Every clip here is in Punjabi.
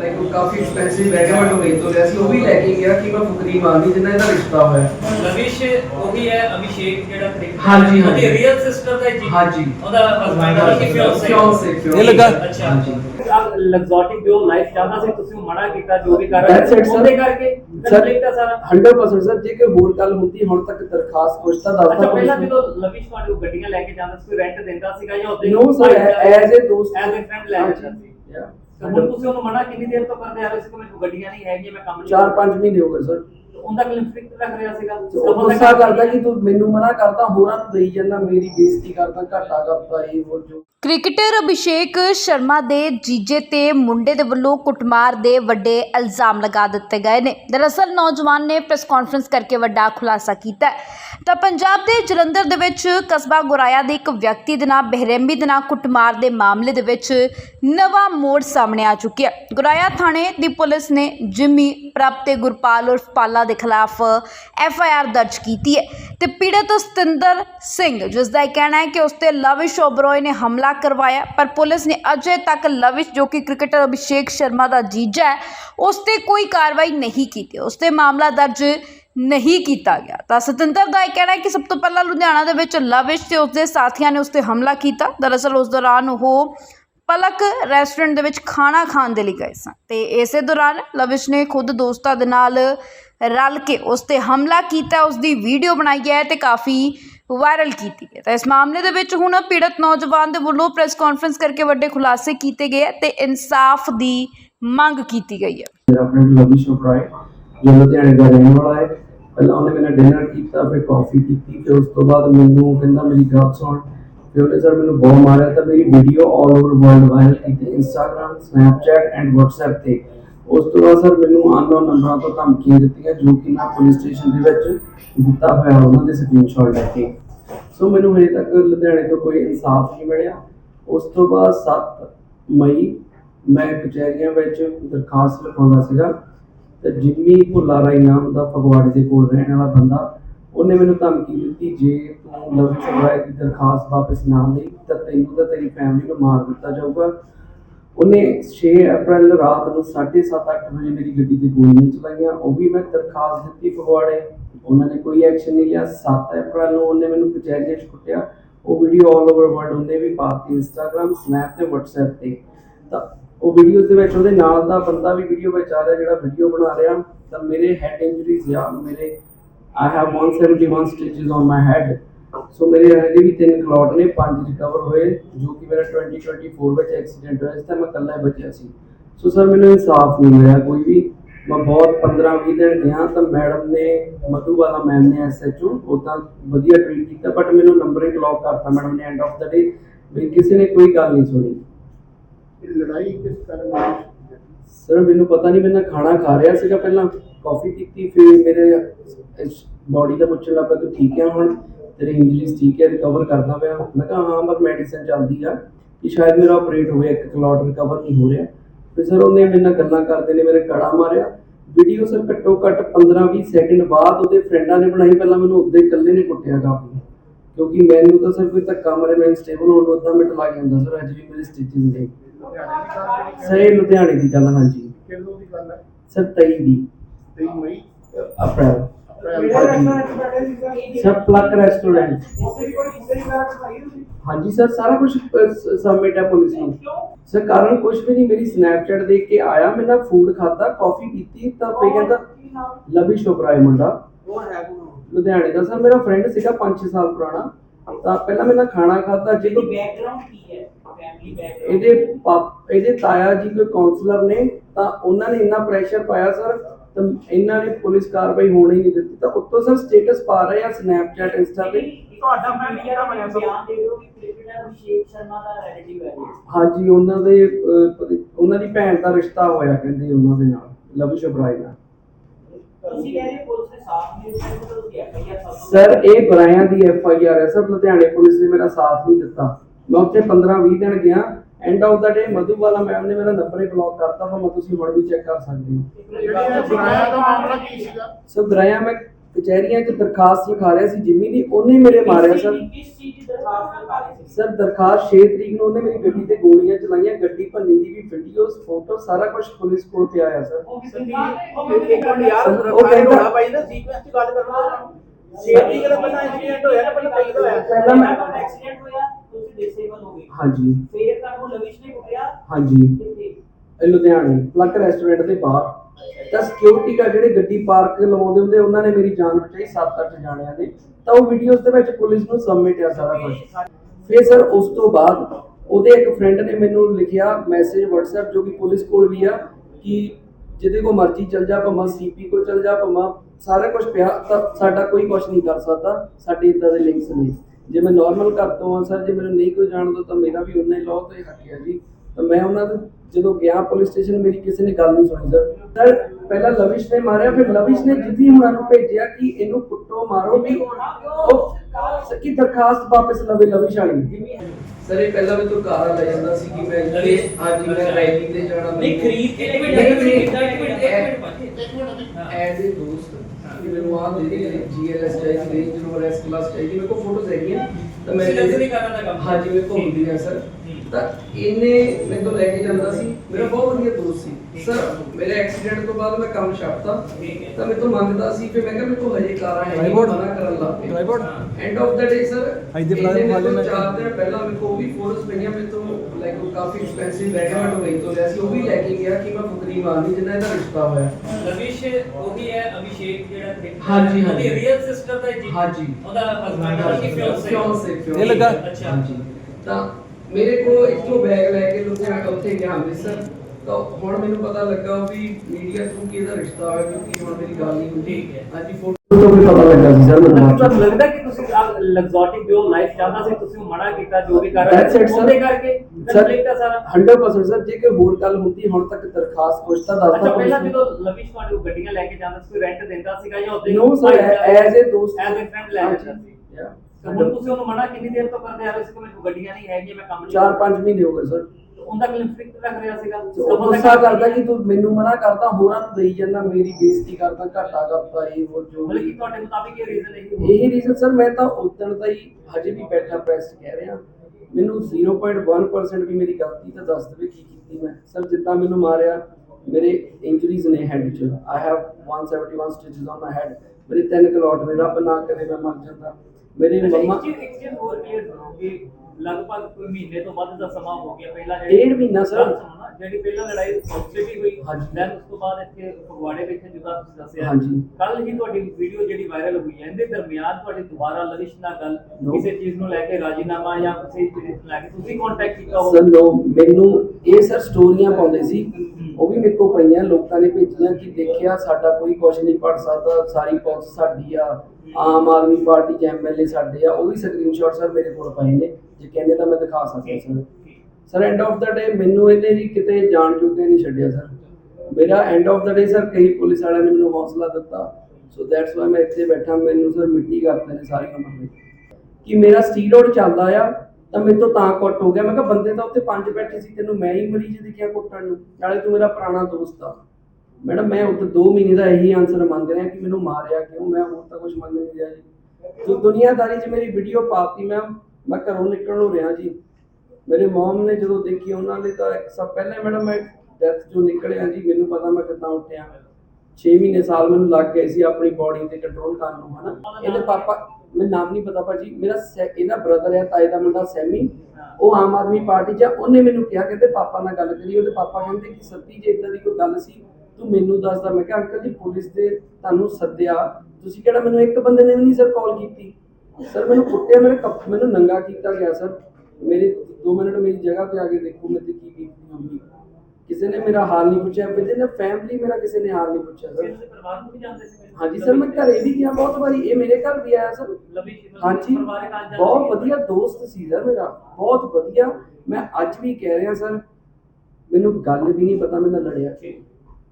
ਲਾਈਕ ਉਹ ਕਾਫੀ ਐਕਸਪੈਂਸਿਵ ਹੈ ਮੈਂ ਦੁਬਈ ਤੋਂ ਲਿਆ ਸੀ ਉਹ ਵੀ ਲੈ ਕੇ ਗਿਆ ਕਿ ਮੈਂ ਫੁਕਰੀ ਮਾਰਨੀ ਜਿੰਨਾ ਇਹਦਾ ਰਿਸ਼ਤਾ ਹੋਇਆ ਲਵਿਸ਼ ਉਹੀ ਹੈ ਅਭਿਸ਼ੇਕ ਜਿਹੜਾ ਕ੍ਰਿਕਟ ਹਾਂਜੀ, ਹਾਂਜੀ। ਉਹਦੀ ਰੀਅਲ ਸਿਸਟਰ ਦਾ ਜੀ ਹਾਂਜੀ। ਉਹਦਾ ਹਸਬੰਡ ਹੈ ਕਿ ਫਿਆਂਸੇ ਫਿਆਂਸੇ ਇਹ ਲੱਗਾ? ਅੱਛਾ ਹਾਂਜੀ ਲਗਜ਼ੋਟਿਕ ਜੋ ਲਾਈਫ ਚਾਹਦਾ ਸੀ ਤੁਸੀਂ ਉਹ ਮਨਾ ਕੀਤਾ ਜੋ ਵੀ ਕਰ That's it, sir. ਉਹਦੇ ਕਰਕੇ ਸਰ ਕੰਫਲਿਕਟ ਹੈ ਸਾਰਾ 100% ਸਰ ਜੇ ਕੋਈ ਹੋਰ ਗੱਲ ਹੁੰਦੀ ਹੁਣ ਤੱਕ ਦਰਖਾਸਤ ਕੁਛ ਤਾਂ ਦੱਸਦਾ ਅੱਛਾ ਪਹਿਲਾਂ ਪੁਲਿਸ ਜਦੋਂ ਨੂੰ। ਲਵਿਸ਼ ਤੁਹਾਡੇ ਕੋਲ ਗੱਡੀਆਂ ਲੈ ਕੇ ਜਾਂਦਾ ਸੀ ਕੋਈ ਰੈਂਟ ਦਿੰਦਾ ਸੀਗਾ ਜਾਂ ਉਦੋਂ No, sir, as a ਦੋਸਤ- ਐਜ਼ ਅ ਫਰੈਂਡ ਲੈ ਜਾਂਦਾ ਸੀ Yeah. ਤੇ ਹੁਣ ਤੁਸੀਂ ਉਹਨੂੰ ਮਨਾ ਕਿੰਨੀ ਦੇਰ ਤੋਂ ਕਰਦੇ ਆ ਰਹੇ ਸੀ ਕਿ ਮੈਨੂੰ ਗੱਡੀਆਂ ਨਹੀਂ ਹੈਗੀਆਂ ਮੈਂ ਕੰਮ ਨਹੀਂ ਚਾਰ ਪੰਜ ਮਹੀਨੇ ਹੋ ਗਏ ਸਰ। ਉਹਦਾ ਕੰਫਲਿਕਟ ਰੱਖ ਰਿਹਾ ਸੀਗਾ? ਉਹ ਗੁੱਸਾ ਕਰਦਾ ਕਿ ਤੂੰ ਮੈਨੂੰ ਮਨਾ ਕਰਦਾ ਹੋਰਾਂ ਨੂੰ ਦੇਈ ਜਾਂਦਾ ਮੇਰੀ ਬੇਇੱਜ਼ਤੀ ਕਰਦਾ ਘਾਟਾ ਕਰਦਾ ਇਹ ਉਹ ਜੋ। ਕ੍ਰਿਕਟਰ ਅਭਿਸ਼ੇਕ ਸ਼ਰਮਾ ਦੇ ਜੀਜੇ ਤੇ ਮੁੰਡੇ ਦੇ ਵੱਲੋਂ ਕੁੱਟਮਾਰ ਦੇ ਵੱਡੇ ਇਲਜ਼ਾਮ ਲਗਾ ਦਿੱਤੇ ਗਏ ਨੇ। ਦਰਅਸਲ ਨੌਜਵਾਨ ਨੇ ਪ੍ਰੈਸ ਕਾਨਫਰੰਸ ਕਰਕੇ ਵੱਡਾ ਖੁਲਾਸਾ ਕੀਤਾ ਹੈ। ਤਾਂ ਪੰਜਾਬ ਦੇ ਜਲੰਧਰ ਦੇ ਵਿੱਚ ਕਸਬਾ ਗੁਰਾਇਆ ਦੇ ਇੱਕ ਵਿਅਕਤੀ ਦੇ ਨਾਲ ਬਹਿਰਮੀ ਦੇ ਨਾਲ ਕੁੱਟਮਾਰ ਦੇ ਮਾਮਲੇ ਦੇ ਵਿੱਚ ਨਵਾਂ ਮੋੜ ਸਾਹਮਣੇ ਆ ਚੁੱਕਿਆ ਗੁਰਾਇਆ ਥਾਣੇ ਦੀ ਪੁਲਿਸ ਨੇ ਜਿਮੀ ਪ੍ਰਭ ਤੇ ਗੁਰਪਾਲ ਉਰਫ ਪਾਲਾ ਦੇ ਖਿਲਾਫ ਐਫ ਆਈ ਆਰ ਦਰਜ ਕੀਤੀ ਹੈ ਤੇ ਪੀੜਤ ਸਤਿੰਦਰ ਸਿੰਘ ਜਿਸ ਦਾ ਇਹ ਕਹਿਣਾ ਹੈ ਕਿ ਉਸ ਤੇ ਲਵਿਸ਼ ਓਬਰੋਏ ਨੇ ਹਮਲਾ ਕਰਵਾਇਆ, ਪਰ ਪੁਲਿਸ ਨੇ ਅਜੇ ਤੱਕ ਲਵਿਸ਼ ਜੋ ਕਿ ਕ੍ਰਿਕਟਰ ਅਭਿਸ਼ੇਕ ਸ਼ਰਮਾ ਦਾ ਜੀਜਾ ਹੈ, ਉਸ ਤੇ ਕੋਈ ਕਾਰਵਾਈ ਨਹੀਂ ਕੀਤੀ। ਉਸ ਤੇ ਮਾਮਲਾ ਦਰਜ ਨਹੀਂ ਕੀਤਾ ਗਿਆ। ਤਾਂ ਸਤਿੰਦਰ ਦਾ ਇਹ ਕਹਿਣਾ ਹੈ ਕਿ ਸਭ ਤੋਂ ਪਹਿਲਾਂ ਲੁਧਿਆਣਾ ਦੇ ਵਿੱਚ ਲਵਿਸ਼ ਤੇ ਉਸਦੇ ਸਾਥੀਆਂ ਨੇ ਉਸ ਤੇ ਹਮਲਾ ਕੀਤਾ। ਦਰਅਸਲ ਉਸ ਦੌਰਾਨ ਉਹ ਪਲਕ ਰੈਸਟੋਰੈਂਟ ਦੇ ਵਿੱਚ ਖਾਣਾ ਖਾਣ ਦੇ ਲਈ ਗਏ ਸਨ। ਤੇ ਇਸੇ ਦੌਰਾਨ ਲਵਿਸ਼ ਨੇ ਖੁਦ ਦੋਸਤਾਂ ਦੇ ਨਾਲ ਰਲ ਕੇ ਉਸ ਤੇ ਹਮਲਾ ਕੀਤਾ। ਉਸ ਦੀ ਵੀਡੀਓ ਬਣਾਈ ਹੈ ਤੇ ਕਾਫੀ ਵਾਇਰਲ ਕੀਤੀ ਹੈ। ਤਾਂ ਇਸ ਮਾਮਲੇ ਦੇ ਵਿੱਚ ਹੁਣ ਪੀੜਤ ਨੌਜਵਾਨ ਦੇ ਵੱਲੋਂ ਪ੍ਰੈਸ ਕਾਨਫਰੰਸ ਕਰਕੇ ਵੱਡੇ ਖੁਲਾਸੇ ਕੀਤੇ ਗਏ ਹੈ ਤੇ ਇਨਸਾਫ ਦੀ ਮੰਗ ਕੀਤੀ ਗਈ ਹੈ। ਜੋ ਲੁਧਿਆਣੇ ਦਾ ਰਹਿਣ ਵਾਲਾ ਹੈ। ਪਹਿਲਾਂ ਉਹਨੇ ਮੇਰੇ ਡਿਨਰ ਕੀਤਾ, ਫਿਰ ਕਾਫੀ ਕੀਤੀ, ਫਿਰ ਉਸ ਤੋਂ ਬਾਅਦ ਮੈਨੂੰ ਕਹਿੰਦਾ ਮੇਰੀ ਗੱਲ ਸੁਣ। ਫਿਰ ਉਹਨੇ ਸਰ ਮੈਨੂੰ ਬਹੁਤ ਮਾਰਿਆ ਤਾਂ ਮੇਰੀ video all over world viral ਕੀਤੀ ਇੰਸਟਾਗ੍ਰam ਸਨੈਪਚੈਟ ਐਂਡ WhatsApp ਤੇ। ਉਸ ਤੋਂ ਬਾਅਦ ਸਰ ਮੈਨੂੰ ਅਨਨੋਨ ਨੰਬਰਾਂ ਤੋਂ ਧਮਕੀਆਂ ਦਿੱਤੀਆਂ ਜੋ ਕਿ ਮੈਂ ਪੁਲਿਸ ਸਟੇਸ਼ਨ ਦੇ ਵਿੱਚ ਦਿੱਤਾ ਹੋਇਆ ਉਹਨਾਂ ਦੇ ਸਕਰੀਨਸ਼ਾਟ ਲੈ ਕੇ। ਸੋ ਮੈਨੂੰ ਹਜੇ ਤੱਕ ਲੁਧਿਆਣੇ ਤੋਂ ਕੋਈ ਇਨਸਾਫ ਨਹੀਂ ਮਿਲਿਆ। ਉਸ ਤੋਂ ਬਾਅਦ 7 ਮਈ ਮੈਂ ਕਚਹਿਰੀਆਂ ਵਿੱਚ ਦਰਖਾਸਤ ਲਿਖਾਉਂਦਾ ਸੀਗਾ। ਤੇ ਜਿੰਮੀ ਭੁੱਲਾ ਰਾਈ ਨਾਮ ਦਾ ਫਗਵਾੜੇ ਦੇ ਕੋਲ ਰਹਿਣ ਵਾਲਾ ਬੰਦਾ, ਉਹਨੇ ਮੈਨੂੰ ਧਮਕੀ ਦਿੱਤੀ, ਜੇ ਤੂੰ ਲਵੀ ਸ਼ਬਰਾਏ ਦੀ ਦਰਖਾਸਤ ਵਾਪਸ ਨਾ ਲਈ ਤਾਂ ਤੈਨੂੰ ਤਾਂ ਤੇਰੀ ਫੈਮਿਲੀ ਨੂੰ ਮਾਰ ਦਿੱਤਾ ਜਾਊਗਾ। ਉਹਨੇ 6 ਅਪ੍ਰੈਲ ਰਾਤ ਨੂੰ 7:30 ਅੱਠ ਵਜੇ ਮੇਰੀ ਗੱਡੀ ਤੇ ਗੋਲੀਆਂ ਚਲਾਈਆਂ, ਉਹ ਵੀ ਮੈਂ ਦਰਖਾਸਤ ਦਿੱਤੀ ਫਗਵਾੜੇ। ਉਹਨਾਂ ਨੇ ਕੋਈ ਐਕਸ਼ਨ ਨਹੀਂ ਲਿਆ। 7 ਅਪ੍ਰੈਲ ਨੂੰ ਉਹਨੇ ਮੈਨੂੰ ਕਚਹਿਰੀ 'ਚ ਕੁੱਟਿਆ। ਉਹ ਵੀਡੀਓ ਆਲ ਓਵਰ ਵਰਲਡ ਉਹਨੇ ਵੀ ਪਾਤੀ ਇੰਸਟਾਗ੍ਰam ਸਨੈਪ ਤੇ WhatsApp ਤੇ। ਤਾਂ ਉਹ ਵੀਡੀਓਜ਼ ਦੇ ਵਿੱਚ, ਉਹਦੇ ਨਾਲ ਦਾ ਬੰਦਾ ਵੀ ਵੀਡੀਓ ਵਿੱਚ ਆ ਰਿਹਾ, ਜਿਹੜਾ ਵੀਡੀਓ ਬਣਾ ਰਿਹਾ। ਤਾਂ ਮੇਰੇ ਹੈਡ ਇੰਜਰੀਜ਼ ਆ, ਮੇਰੇ I have 171 stitches on my head so ਮੇਰੇ ਹਜੇ ਵੀ ਤਿੰਨ ਕਲੌਟ ਨੇ, ਪੰਜ ਰਿਕਵਰ ਹੋਏ, ਜੋ ਕਿ ਮੇਰਾ 2024 ਵਿੱਚ ਐਕਸੀਡੈਂਟ ਹੋਇਆ ਸੀ ਤਾਂ ਮੈਂ ਇਕੱਲਾ ਹੀ ਬਚਿਆ ਸੀ। ਸੋ ਸਰ ਮੈਨੂੰ ਇਨਸਾਫ ਨਹੀਂ ਮਿਲਿਆ ਕੋਈ ਵੀ। ਮੈਂ ਬਹੁਤ 15 20 ਦਿਨ ਗਿਆ, ਤਾਂ ਮੈਡਮ ਨੇ, ਮਧੂ ਵਾਲਾ ਮੈਮ ਨੇ ਐਸਐਚਓ ਉਦਾਂ ਵਧੀਆ ਟ੍ਰੀਟ ਕੀਤਾ ਬਟ ਮੈਨੂੰ ਨੰਬਰ ਹੀ ਬਲੌਕ ਕਰਤਾ ਮੈਡਮ ਨੇ ਐਂਡ ਆਫ ਦਾ ਡੇ ਵੀ ਕਿਸੇ ਨੇ ਕੋਈ ਗੱਲ ਨਹੀਂ ਸੁਣੀ। ਇਹ ਲੜਾਈ ਕਿਸ ਕਾਰਨ ਹੋਈ ਸਰ ਮੈਨੂੰ ਪਤਾ ਨਹੀਂ, ਮੈਂ ਖਾਣਾ ਖਾ ਰਿਹਾ ਸੀਗਾ ਪਹਿਲਾਂ ਕਾਫੀ ਪੀਤੀ, ਫਿਰ ਮੇਰੇ ਬਾਡੀ ਦਾ ਪੁੱਛਣ ਲੱਗਾ, ਤੂੰ ਠੀਕ ਹੈ ਹੁਣ? ਤੇਰੇ ਇੰਜਰੀਜ਼ ਠੀਕ ਹੈ ਰਿਕਵਰ ਕਰਦਾ ਪਿਆ? ਮੈਂ ਕਿਹਾ, ਹਾਂ, ਬਸ ਮੈਡੀਸਿਨ ਚੱਲਦੀ ਆ, ਕਿ ਸ਼ਾਇਦ ਮੇਰਾ ਆਪਰੇਟ ਹੋਵੇ, ਇੱਕ ਕਲੌਟ ਰਿਕਵਰ ਨਹੀਂ ਹੋ ਰਿਹਾ। ਫਿਰ ਸਰ ਉਹਨੇ ਮੇਰੇ ਨਾਲ ਗੱਲਾਂ ਕਰਦੇ ਨੇ, ਮੇਰੇ ਕੜਾ ਮਾਰਿਆ। ਵੀਡੀਓ ਸਰ ਘੱਟੋ ਘੱਟ 15-20 ਸੈਕਿੰਡ ਬਾਅਦ ਉਹਦੇ ਫਰੈਂਡਾਂ ਨੇ ਬਣਾਈ, ਪਹਿਲਾਂ ਮੈਨੂੰ ਉਹਦੇ ਇਕੱਲੇ ਨੇ ਕੁੱਟਿਆ ਕਾਫੀ। ਕਿਉਂਕਿ ਮੈਨੂੰ ਤਾਂ ਸਰ ਕੋਈ ਧੱਕਾ ਮਾਰੇ ਮੈਂ ਸਟੇਬਲ ਹੋਣ ਨੂੰ ਅੱਧਾ ਮਿੰਟ ਲੱਗ ਜਾਂਦਾ ਸਰ ਅੱਜ ਵੀ ਮੇਰੇ ਸਟਿਚਿੰਗ ਨੇ। ਲੁਧਿਆਣੇ ਦੀ ਗੱਲ ਕਰੀ ਸਰ ਇਹ ਲੁਧਿਆਣੇ ਦੀ ਗੱਲ ਹਾਂਜੀ। ਕਿਦੋਂ ਦੀ ਗੱਲ ਹੈ? ਸਰ 23 ਦੀ। 23 ਮਈ? ਅਪ੍ਰੈਲ। ਸਰ? ਪਲਕ ਰੈਸਟੋਰੈਂਟ ਹਾਂਜੀ ਸਰ ਸਾਰਾ ਕੁਝ ਸਬਮਿਟ ਹੈ ਪੁਲਿਸ ਨੂੰ। ਸਰ ਕਾਰਨ ਕੁਝ ਵੀ ਨਹੀਂ ਮੇਰੀ ਸਨੈਪਚੈਟ ਦੇਖ ਕੇ ਆਇਆ ਮੈਂ ਨਾ ਫੂਡ ਖਾਦਾ ਕਾਫੀ ਪੀਤੀ ਤਾਂ ਫੇ ਕਹਿੰਦਾ ਲਵੀ ਸ਼ੋਪਰਾਏ ਮੁੰਡਾ। ਲੁਧਿਆਣੇ ਦਾ। ਸਰ ਮੇਰਾ ਫਰੈਂਡ ਸੀਗਾ 5-6 ਸਾਲ ਪੁਰਾਣਾ। ਤਾਂ ਪਹਿਲਾਂ ਮੈਂ ਨਾ ਖਾਣਾ ਖਾਦਾ ਜਦੋਂ ਬੈਕਗ੍ਰਾਉਂਡ ਕੀ ਹੈ? ਫੈਮਿਲੀ ਬੈਕਗ੍ਰਾਉਂਡ ਇਹਦੇ ਪਾਪ ਇਹਦੇ ਤਾਇਆ ਜੀ ਕੋਈ ਕਾਉਂਸਲਰ ਨੇ ਤਾਂ ਉਹਨਾਂ ਨੇ ਇੰਨਾ ਪ੍ਰੈਸ਼ਰ ਪਾਇਆ ਸਰ ਤਾਂ ਇਹਨਾਂ ਨੇ ਪੁਲਿਸ ਕਾਰਵਾਈ ਹੋਣੀ ਨਹੀਂ ਦਿੱਤੀ। ਤਾਂ ਉੱਤੋਂ ਸਰ ਸਟੇਟਸ ਪਾ ਰਹੇ ਆ ਸਨੈਪਚੈਟ ਇੰਸਟਾ ਤੇ। ਤੁਹਾਡਾ ਫਰੈਂਡ ਕਿਹੜਾ ਬਣਿਆ ਸਰ? ਹਾਂਜੀ ਉਹਨਾਂ ਦੇ ਉਹਨਾਂ ਦੀ ਭੈਣ ਦਾ ਰਿਸ਼ਤਾ ਹੋਇਆ ਕਹਿੰਦੇ ਉਹਨਾਂ ਦੇ ਨਾਲ ਲਵ ਸ਼ਬਰਾਈ ਨਾਲ। ਸਰ ਇਹ ਬੁਰਾਇਆਂ ਦੀ ਐਫ ਆਈ ਆਰ ਹੈ। ਸਰ ਲੁਧਿਆਣੇ ਪੁਲਿਸ ਨੇ ਮੇਰਾ ਸਾਥ ਨਹੀਂ ਦਿੱਤਾ। ਮੈਂ ਉੱਥੇ 15-20 ਦਿਨ ਗਿਆ। End of the day Madhubala ma'am ਨੇ ਮੇਰਾ ਨੰਬਰ ਹੀ ਬਲੌਕ ਕਰਤਾ ਤਾਂ ਮੈਂ ਤੁਸੀਂ ਹੁਣ ਵੀ ਚੈੱਕ ਕਰ ਸਕਦੇ ਹੋ। ਜਿਹੜੀ ਇਹ ਬੁਰਾਇਆ ਦਾ ਮਾਮਲਾ ਕੀ ਸੀਗਾ? ਸਰ ਬੁਰਾਇਆ ਮੈਂ ਕਚਹਿਰੀਆਂ 'ਚ ਦਰਖਾਸਤ ਲਿਖਾ ਰਿਹਾ ਸੀ ਜਿੰਮੀ ਦੀ ਉਹਨੇ ਮੇਰੇ ਮਾਰਿਆ ਸਰ। ਕਿਸ ਚੀਜ਼ ਦੀ ਦਰਖਾਸਤ ਲਗਾ ਰਹੀ ਸੀ? ਸਰ ਦਰਖਾਸਤ 6 ਤਰੀਕ ਨੂੰ ਉਹਨੇ ਮੇਰੀ ਗੱਡੀ ਤੇ ਗੋਲੀਆਂ ਚਲਾਈਆਂ ਗੱਡੀ ਭੰਨੀ ਦੀ ਵੀ ਵੀਡੀਓਜ਼ ਫੋਟੋ ਸਾਰਾ ਕੁਝ ਪੁਲਿਸ ਕੋਲ ਪਿਆ ਆ ਸਰ। ਉਹ ਕਿਸੇ ਦੀ ਉਹ ਕਿਸੇ ਮਿੰਟ ਯਾਰ ਉਹ ਕਹਿੰਦਾ- ਭਾਈ ਨਾ ਸੀਕੁਐਂਸ ਚ ਗੱਲ ਕਰਨਾ ਤਰੀਕ ਦਾ ਪਹਿਲਾਂ ਇੰਸੀਡੈਂਟ ਹੋਇਆ ਨਾ ਪਹਿਲਾਂ ਦਾ ਹੋਇਆ। ਪਹਿਲਾਂ ਮੈਂ- ਐਕਸੀਡੈਂਟ ਹੋਇਆ ਤੁਸੀਂ ਡਿਸੇਬਲ ਹੋ ਗਏ। ਹਾਂਜੀ। ਫੇਰ ਤੁਹਾਨੂੰ ਲਵਿਸ਼ ਨੇ ਕੁੱਟਿਆ। ਹਾਂਜੀ। ਲੁਧਿਆਣੇ ਪਲੱਕ ਰੈਸਟੋਰੈਂਟ ਦੇ ਬਾਹਰ। ਤਾਂ ਸਿਕਿਉਰਿਟੀ ਗਾਰਡ ਜਿਹੜੇ ਗੱਡੀ ਪਾਰਕ ਲਵਾਉਂਦੇ ਹੁੰਦੇ, ਉਹਨਾਂ ਨੇ ਮੇਰੀ ਜਾਨ ਬਚਾਈ 7-8 ਜਾਣਿਆਂ ਨੇ। ਤਾਂ ਉਹ ਵੀਡੀਓਜ਼ ਦੇ ਵਿੱਚ ਪੁਲਿਸ ਨੂੰ ਸਬਮਿਟ ਆ ਸਾਰਾ ਕੁਝ। ਫਿਰ ਸਰ ਉਸ ਤੋਂ ਬਾਅਦ ਉਹਦੇ ਇੱਕ ਫਰੈਂਡ ਨੇ ਮੈਨੂੰ ਲਿਖਿਆ ਮੈਸੇਜ WhatsApp, ਜੋ ਕਿ ਪੁਲਿਸ ਕੋਲ ਵੀ ਆ, ਕਿ ਜਿਹਦੇ ਕੋ ਮਰਜ਼ੀ ਚਲ ਜਾ, ਭਾਵੇਂ ਸੀਪੀ ਕੋ ਚਲ ਜਾ, ਭਾਵੇਂ ਸਾਰਾ ਕੁਝ ਪਿਆ, ਤਾਂ ਸਾਡਾ ਕੋਈ ਕੁਝ ਨਹੀਂ ਕਰ ਸਕਦਾ। ਸਾਡੇ ਇਦਾਂ ਦੇ ਲਿੰਕਸ ਨੇ। ਜੇ ਮੈਂ ਨਾਰਮਲ ਘਰ ਤੋਂ ਆ ਸਰ ਜੇ ਮੈਨੂੰ ਨਹੀਂ ਕੋਈ ਜਾਣਦਾ, ਤਾਂ ਮੇਰਾ ਵੀ ਉਨਾ ਹੀ ਲਾਅ ਤੇ ਹੱਕ ਹੈ ਜੀ। ਤਾਂ ਮੈਂ ਉਹਨਾਂ ਦੇ ਜਦੋਂ ਗਿਆ ਪੁਲਿਸ ਸਟੇਸ਼ਨ ਮੇਰੀ ਕਿਸੇ ਨੇ ਗੱਲ ਨਹੀਂ ਸੁਣੀ ਸਰ ਸਰ ਪਹਿਲਾਂ ਲਵਿਸ਼ ਨੇ ਮਾਰਿਆ ਫਿਰ ਲਵਿਸ਼ ਨੇ ਜਿੱਦੀ ਹੁਣਾਂ ਨੂੰ ਭੇਜਿਆ ਕਿ ਇਹਨੂੰ ਕੁੱਟੋ ਮਾਰੋ ਵੀ ਉਹ ਸਕੀ ਦਰਖਾਸਤ ਵਾਪਸ ਲਵੇ ਲਵਿਸ਼ ਵਾਲੀ। ਸਰ ਇਹ ਪਹਿਲਾਂ ਵੀ ਤੋਂ ਕਾਰਾ ਲੈ ਜਾਂਦਾ ਸੀ ਕਿ ਮੈਂ? ਹਾਂਜੀ ਮੈਂ ਰੈਲੀ ਤੇ ਜਾਣਾ ਨਹੀਂ ਖਰੀਦ ਕੇ ਨਹੀਂ, ਇੱਕ ਨਹੀਂ, ਮਿੰਟ ਇੱਕ ਮਿੰਟ। ਇੱਕ ਮਿੰਟ ਐਜ਼ ਏ ਦੋਸਤ ਕਿ ਮੈਨੂੰ ਆਹ ਦੇ ਦੇ ਜੀਐਲਐਸ ਚਾਹੀਦੀ ਰੇਂਜ ਰੋਵਰ ਐਸ ਕਲਾਸ ਚਾਹੀਦੀ ਮੇਰੇ ਕੋਲ ਫੋਟੋਜ਼ ਹੈਗੀਆਂ। ਤਾਂ ਮੈਂ ਹਾਂਜੀ ਮੇਰੇ ਕੋਲ ਹੁੰਦੀਆਂ ਸਰ ਤਾਂ ਇਹਨੇ ਮੇਰੇ ਤੋਂ ਲੈ ਕੇ ਜਾਂਦਾ ਸੀ। ਮੇਰਾ ਬਹੁਤ ਵਧੀਆ ਦੋਸਤ ਸੀ। ਸਰ ਮੇਰੇ ਐਕਸੀਡੈਂਟ ਤੋਂ ਬਾਅਦ ਮੈਂ ਕੰਮ ਛੱਡਤਾ। ਤਾਂ ਤੋਂ ਮੰਗਦਾ ਸੀ ਫਿਰ ਮੈਂ ਕਿਹਾ ਮੇਰੇ ਕੋਲ ਹਜੇ ਕਾਰਾਂ ਹੈ ਨਹੀਂ? ਮਨਾ ਕਰਨ ਲੱਗ ਪਿਆ। Tripod? End of the day sir ਇਹਦੇ ਪਲਾਜ਼ੋ ਇਹਨੇ ਪਾ ਮੇਰੇ ਤੋਂ ਲੈਣਾ ਚਾਰ ਦਿਨ ਪਹਿਲਾਂ ਮੇਰੇ ਕੋਲ ਉਹ ਵੀ ਫੋਟੋਜ਼ ਪਈਆਂ ਮੇਰੇ ਤੋਂ ਲਾਈਕ ਉਹ ਕਾਫੀ ਐਕਸਪੈਂਸਿਵ ਰਹਿ ਮੈਂ ਦੁਬਈ ਤੋਂ ਲਿਆ ਸੀ। ਉਹ ਵੀ ਲੈ ਕੇ ਗਿਆ ਕਿ ਮੈਂ ਫੁਕਰੀ ਮਾਰਨੀ ਜਿੰਨਾ ਇਹਦਾ ਰਿਸ਼ਤਾ ਹੋਇਆ। ਲਵਿਸ਼ ਉਹੀ ਹੈ ਅਭਿਸ਼ੇਕ ਜਿਹੜਾ ਹਾਂਜੀ, ਉਹਦੀ ਹਾਂਜੀ। ਰੀਅਲ ਸਿਸਟਰ ਦਾ ਜੀ ਹਾਂਜੀ। ਉਹਦਾ ਹਸਬੰਡ ਕਿ ਫਿਓਂਸੇ ਇਹ ਲੱਗਾ? ਹਾਂਜੀ। ਤਾਂ ਮੇਰੇ ਕੋਲ ਇੱਥੋਂ ਬੈਗ ਲੈ ਕੇ ਲੁਧਿਆਣਾ ਉੱਥੇ ਗਿਆ ਅੰਮ੍ਰਿਤਸਰ। ਤਾਂ ਹੁਣ ਮੈਨੂੰ ਪਤਾ ਲੱਗਾ ਵੀ ਮੀਡੀਆ ਥਰੂ ਕਿ ਇਹਦਾ ਰਿਸ਼ਤਾ ਹੋਇਆ ਕਿਉਂਕਿ ਹੁਣ ਮੇਰੀ ਗੱਲ ਨਹੀਂ ਹੁੰਦੀ। ਹੈ। ਹਾਂਜੀ ਫੋਟੋ ਤੋਂ ਵੀ ਪਤਾ ਲੱਗਾ ਸੀ ਸਰ ਮੈਨੂੰ ਲੱਗਦਾ ਕਿ ਤੁਸੀਂ ਲਗਜ਼ੋਟਿਕ ਜੋ ਲਾਈਫ ਚਾਹਤਾ ਸੀ ਤੁਸੀਂ ਮਨਾ ਕੀਤਾ ਜੋ ਵੀ ਕਰ it, sir. ਉਹਦੇ ਕਰਕੇ ਸਰ ਕੰਪਲੀਟ ਆ ਸਾਰਾ। 100% ਸਰ ਜੇ ਕੋਈ ਹੋਰ ਗੱਲ ਹੁੰਦੀ ਹੁਣ ਤੱਕ ਦਰਖਾਸਤ ਕੁਛ ਤਾਂ ਦੱਸਦਾ ਅੱਛਾ ਪਹਿਲਾਂ ਜਦੋਂ ਲਵਿਸ਼ ਤੁਹਾਡੇ ਕੋਲ ਗੱਡੀਆਂ ਲੈ ਕੇ ਜਾਂਦਾ ਸੀ ਕੋਈ ਰੈਂਟ ਦਿੰਦਾ ਸੀਗਾ ਜਾਂ ਉਹਦੇ ਨੋ ਸਰ ਐਜ਼ ਏ ਦੋਸਤ। ਐਜ਼ ਅ ਫਰੈਂਡ ਲੈ ਜਾਂਦਾ ਸੀ. ਤਾਂ ਹੁਣ ਤੁਸੀਂ ਉਹਨੂੰ ਮਨਾ ਕਿੰਨੀ ਦੇਰ ਤੋਂ ਕਰਦੇ ਆ ਰਹੇ ਸੀ ਕਿ ਮੈਨੂੰ ਗੱਡੀਆਂ ਨਹੀਂ ਹੈਗੀਆਂ ਮੈਂ ਕੰਮ ਨਹੀਂ ਚਾਰ ਪੰਜ ਮਹੀਨੇ ਹੋ ਗਏ ਸਰ। ਉਹਦਾ ਕਲਿਫਿਕ ਰੱਖ ਰਿਹਾ ਸੀਗਾ? ਉਹ ਗੁੱਸਾ ਕਰਦਾ ਕਿ ਤੂੰ ਮੈਨੂੰ ਮਨਾ ਕਰਦਾ ਹੋਰਾਂ ਨੂੰ ਦੇਈ ਜਾਂਦਾ ਮੇਰੀ ਬੇਇੱਜ਼ਤੀ ਕਰਦਾ ਘਾਟਾ ਕਰਦਾ ਇਹ ਉਹ ਜੋ ਮਤਲਬ ਕਿ। ਤੁਹਾਡੇ ਮੁਤਾਬਿਕ ਇਹ ਰੀਜ਼ਨ ਹੈ ਇਹੀ ਰੀਜ਼ਨ ਸਰ ਮੈਂ ਤਾਂ ਉਦਣ ਦਾ ਹੀ ਹਜੇ ਵੀ ਬੈਠਾ ਪ੍ਰੈਸ ਕਹਿ ਰਿਹਾ। ਮੈਨੂੰ 0.1% ਵੀ ਮੇਰੀ ਗਲਤੀ ਤਾਂ ਦੱਸ ਦੇਵੇ ਕੀ ਕੀਤੀ ਮੈਂ। ਸਰ ਜਿੱਦਾਂ ਮੈਨੂੰ ਮਾਰਿਆ ਮੇਰੇ ਇੰਜਰੀਜ਼ ਨੇ ਹੈਡ 'ਚ। I have 171 stitches on my head ਮੇਰੇ ਤਿੰਨ ਕਲੌਟ ਨੇ ਰੱਬ ਨਾ ਕਰੇ ਮੈਂ ਮਰ ਜਾਂਦਾ। ਮੇਰੇ ਮੰਮਾ ਇੱਕ ਚੀਜ਼ ਹੋਰ ਕਲੀਅਰ ਕਰੋ ਕਿ ਲਗਭਗ ਕੋਈ ਮਹੀਨੇ ਤੋਂ ਵੱਧ ਦਾ ਸਮਾਂ ਹੋ ਗਿਆ ਪਹਿਲਾਂ ਡੇਢ ਮਹੀਨਾ ਸਰ। ਗੱਲ ਸੁਣੋ ਨਾ, ਜਿਹੜੀ ਪਹਿਲਾਂ ਲੜਾਈ ਸੌਸੇ ਵੀ ਹੋਈ ਹਾਂਜੀ। ਦੈਨ ਉਸ ਤੋਂ ਬਾਅਦ ਇੱਥੇ ਫਗਵਾੜੇ ਵਿੱਚ ਜਿੱਦਾਂ ਤੁਸੀਂ ਦੱਸਿਆ ਹਾਂਜੀ। ਕੱਲ ਹੀ ਤੁਹਾਡੀ ਵੀਡੀਓ ਜਿਹੜੀ ਵਾਇਰਲ ਹੋਈ ਹੈ ਇਹਦੇ ਦਰਮਿਆਨ ਤੁਹਾਡੀ ਦੁਬਾਰਾ ਲਵਿਸ਼ ਨਾਲ ਗੱਲ No. ਕਿਸੇ ਚੀਜ਼ ਨੂੰ ਲੈ ਕੇ ਰਾਜੀਨਾਮਾ ਜਾਂ ਕਿਸੇ ਚੀਜ਼ ਨੂੰ ਲੈ ਕੇ ਤੁਸੀਂ ਕੰਟੈਕਟ ਕੀਤਾ ਸਰ ਹੋਵੇ ਲੋ ਮੈਨੂੰ ਇਹ ਸਰ ਸਟੋਰੀਆਂ ਪਾਉਂਦੇ ਸੀ ਉਹ ਵੀ ਮੇਰੇ ਕੋਲ ਪਈਆਂ ਲੋਕਾਂ ਨੇ ਭੇਜੀਆਂ ਕਿ ਦੇਖਿਆ ਸਾਡਾ ਕੋਈ ਕੁਝ ਨਹੀਂ ਪੜ ਸਕਦਾ ਸਾਰੀ ਪੁਲਿਸ ਸਾਡੀ ਆ ਆਮ ਆਦਮੀ ਪਾਰਟੀ ਦੇ ਐਮਐਲਏ ਸਾਡੇ ਆ ਉਹ ਵੀ ਸਕਰੀਨਸ਼ਾਟ ਸਰ ਮੇਰੇ ਕੋਲ ਪਏ ਨੇ ਜੇ ਕਹਿੰਦੇ ਤਾਂ ਮੈਂ ਦਿਖਾ ਸਕਦਾ sir sir end of the day ਮੈਨੂੰ ਇਹਨੇ ਜੀ ਕਿਤੇ ਜਾਣ ਜੋਗੇ ਨਹੀਂ ਛੱਡਿਆ ਸਰ ਮੇਰਾ end of the day sir ਕਈ ਪੁਲਿਸ ਵਾਲਿਆਂ ਨੇ ਮੈਨੂੰ ਹੌਸਲਾ ਦਿੱਤਾ। ਸੋ ਦੈਟਸ ਵਾਈ ਮੈਂ ਇੱਥੇ ਬੈਠਾ, ਮੈਨੂੰ ਸਰ ਮਿੱਟੀ ਕਰਦੇ ਨੇ ਸਾਰੀ ਉਮਰ ਲਈ ਕਿ ਮੇਰਾ ਸਟੀਰੋਇਡ ਚੱਲਦਾ ਆ, ਤਾਂ ਮੇਰੇ ਤੋਂ ਤਾਂ ਕੁੱਟ ਹੋ ਗਿਆ। ਮੈਂ ਕਿਹਾ ਬੰਦੇ ਤਾਂ ਉੱਥੇ ਪੰਜ ਬੈਠੇ ਸੀ, ਤੈਨੂੰ ਮੈਂ ਹੀ ਮਰੀਜ਼ ਦਿਖਿਆ ਕੁੱਟਣ ਨੂੰ। ਨਾਲੇ ਤੂੰ ਮੇਰਾ ਪੁਰਾਣਾ ਦੋਸਤ ਆ। ਮੈਡਮ, ਮੈਂ ਉੱਥੇ 2 ਮਹੀਨੇ ਦਾ ਇਹੀ ਆਨਸਰ ਮੰਗ ਰਿਹਾ ਕਿ ਮੈਨੂੰ ਮਾਰਿਆ ਕਿਉਂ? ਮੈਂ ਹੋਰ ਤਾਂ ਕੁਝ ਮੰਗ ਨਹੀਂ ਰਿਹਾ ਜੀ। ਤੂੰ ਦੁਨੀਆਦਾਰੀ 'ਚ ਮੇਰੀ ਵੀਡੀਓ ਪਾਤੀ ਮੈਮ ਮੈਂ ਘਰੋਂ ਨਿਕਲਣ ਨੂੰ ਰਿਹਾ ਜੀ। ਮੇਰੇ ਮਮ ਨੇ ਜਦੋਂ ਦੇਖੀ ਉਹਨਾਂ ਨੇ ਤਾਂ ਇੱਕ ਸਭ ਪਹਿਲੇ ਮੈਡਮ ਮੈਂ ਡੈਥ ਚੋਂ ਨਿਕਲਿਆ ਜੀ, ਮੈਨੂੰ ਪਤਾ ਮੈਂ ਕਿੱਦਾਂ ਉੱਠਿਆ। 6 ਮਹੀਨੇ ਸਾਲ ਮੈਨੂੰ ਲੱਗ ਗਏ ਸੀ ਆਪਣੀ ਬਾਡੀ ਤੇ ਕੰਟਰੋਲ ਕਰਨ ਨੂੰ, ਹਨਾ? ਇਹਦੇ ਪਾਪਾ, ਮੈਨੂੰ ਨਾਮ ਨਹੀਂ ਪਤਾ ਭਾਜੀ, ਮੇਰਾ ਇਹਦਾ ਬ੍ਰਦਰ ਹੈ ਤਾਏ ਦਾ ਮੁੰਡਾ ਸੈਮੀ। ਉਹ ਆਮ ਆਦਮੀ ਪਾਰਟੀ 'ਚ ਉਹਨੇ ਮੈਨੂੰ ਕਿਹਾ ਕਹਿੰਦੇ ਪਾਪਾ ਨਾਲ ਗੱਲ ਕਰੀ, ਉਹਦੇ ਪਾਪਾ ਕਹਿੰਦੇ ਕਿ ਸੱਤੀ, ਜੇ ਇਦਾਂ ਦੀ ਕੋਈ ਗੱਲ ਸੀ, ਤੂੰ ਮੈਨੂੰ ਦੱਸਦਾ। ਮੈਂ ਕਿਹਾ, ਅੰਕਲ ਜੀ, ਪੁਲਿਸ ਦੇ ਤੁਹਾਨੂੰ ਸੱਦਿਆ। ਤੁਸੀਂ ਕਿਹੜਾ ਮੈਨੂੰ ਇੱਕ ਬੰਦੇ ਨੇ ਵੀ ਨਹੀਂ ਸਰ ਕਾਲ ਕੀਤੀ? ਸਰ ਮੈਨੂੰ ਕੁੱਟਿਆ, ਮੇਰੇ ਕੱਪ, ਮੈਨੂੰ ਨੰਗਾ ਕੀਤਾ ਗਿਆ ਸਰ ਮੇਰੇ 2 ਮਿੰਟ ਮੇਰੀ ਜਗ੍ਹਾ ਤੇ ਆ ਕੇ ਦੇਖੋ ਮੇਰੇ ਤੇ ਕੀ ਬੀਤੀ ਹੋਊਗੀ ਕਿਸੇ ਨੇ ਮੇਰਾ ਹਾਲ ਨਹੀਂ ਪੁੱਛਿਆ ਵਿਦਿਨ ਫੈਮਿਲੀ ਮੇਰਾ ਕਿਸੇ ਨੇ ਹਾਲ ਨਹੀਂ ਪੁੱਛਿਆ ਸਰ ਹਾਂਜੀ ਸਰ ਮੈਂ ਘਰੇ ਵੀ ਗਿਆ ਬਹੁਤ ਵਾਰੀ ਇਹ ਮੇਰੇ ਘਰ ਵੀ ਆਇਆ ਸਰ ਹਾਂਜੀ ਬਹੁਤ ਵਧੀਆ ਦੋਸਤ ਸੀ ਸਰ ਮੇਰਾ ਬਹੁਤ ਵਧੀਆ ਮੈਂ ਅੱਜ ਵੀ ਕਹਿ ਰਿਹਾ ਸਰ ਮੈਨੂੰ ਗੱਲ ਵੀ ਨਹੀਂ ਪਤਾ ਮੇਰੇ ਨਾਲ ਲੜਿਆ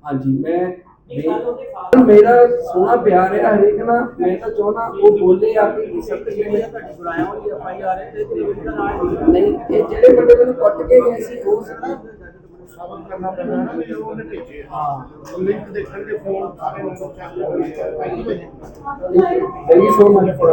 ਹਾਂਜੀ ਮੈਂ ਮੇਰਾ ਸੋਹਣਾ ਪਿਆਰ ਹੈ ਹਰੇਕ ਨਾਲ। ਮੈਂ ਤਾਂ ਚਾਹੁੰਦਾ ਉਹ ਬੋਲੇ ਆ ਕੇ ਸਭ ਕੁਝ ਮੇਰੇ ਤੁਹਾਡੀ ਬੁਰਾਇਆ ਹੋਈ ਐਫ ਆਈ ਆਰ ਹੈ ਤੇ ਇਹਦੇ ਨਾਲ ਨਹੀਂ ਇਹ ਜਿਹੜੇ ਬੰਦੇ ਮੈਨੂੰ ਕੱਟ ਕੇ ਗਏ ਸੀ ਉਹ ਸੀ। ਸਾਬਤ ਕਰਨਾ ਹੈ। ਨਾ ਜਦੋਂ ਉਹਨੇ ਭੇਜੇ ਹਾਂ ਲਿੰਕ ਦੇਖਣ ਦੇ ਫੋਨ ਸਾਰੇ ਨੰਬਰ ਚੈੱਕ ਹੋ ਗਏ Thank you so much. for